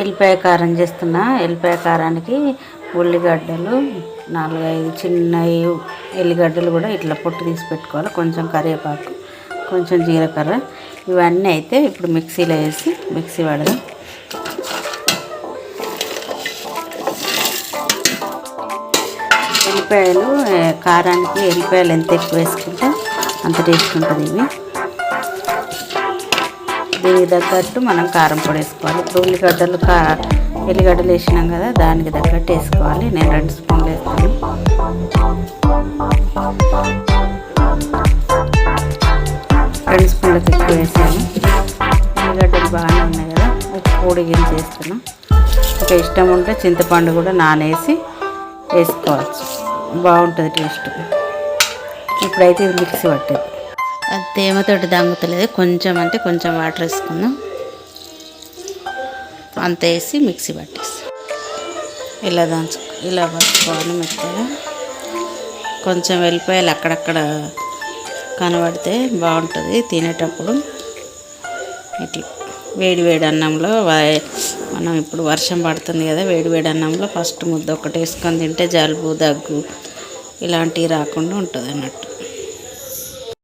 ఎల్లిపాయ కారం చేస్తున్నా. ఎల్లిపాయ కారానికి ఉల్లిగడ్డలు నాలుగైదు చిన్నవి ఎల్లిగడ్డలు కూడా ఇట్లా పొట్టు తీసి పెట్టుకోవాలి. కొంచెం కరివేపాకు కొంచెం జీలకర్ర. ఇవన్నీ అయితే ఇప్పుడు మిక్సీలో వేసి మిక్సీ పడదాం. ఎల్లిపాయలు కారానికి ఎల్లిపాయలు ఎంత ఎక్కువ వేసుకుంటే అంత టేస్ట్ ఉంటుంది ఇవి. దీనికి తగ్గట్టు మనం కారం పొడి వేసుకోవాలి. ఇప్పుడు ఉల్లిగడ్డలు కా ఎల్లిగడ్డలు వేసినాం కదా దానికి తగ్గట్టు వేసుకోవాలి. నేను రెండు స్పూన్లు వేస్తాను. రెండు స్పూన్లకు ఎక్కువ వేసాను. ఉల్లిగడ్డలు బాగానే ఉన్నాయి కదా ఉప్పు పొడి గింజ వేస్తున్నాం ఇంకా ఇష్టం ఉంటే చింతపండు కూడా నానేసి వేసుకోవచ్చు. బాగుంటుంది టేస్ట్. ఇప్పుడైతే ఇది మిక్సీ పట్టేది. అది తేమతోటి దాంగుతలేదు. కొంచెం అంటే కొంచెం వాటర్ వేసుకుందాం. అంత వేసి మిక్సీ పట్టేసి. ఇలా దంచు ఇలా పట్టుకోవాలి మెత్తగా. కొంచెం వెళ్ళిపోయాలి. అక్కడక్కడ కనబడితే బాగుంటుంది తినేటప్పుడు. ఇట్లా వేడి వేడి అన్నంలో మనం ఇప్పుడు వర్షం పడుతుంది కదా వేడి వేడి అన్నంలో ఫస్ట్ ముద్ద ఒకటి వేసుకొని తింటే జలుబు దగ్గు ఇలాంటివి రాకుండా ఉంటుంది అన్నట్టు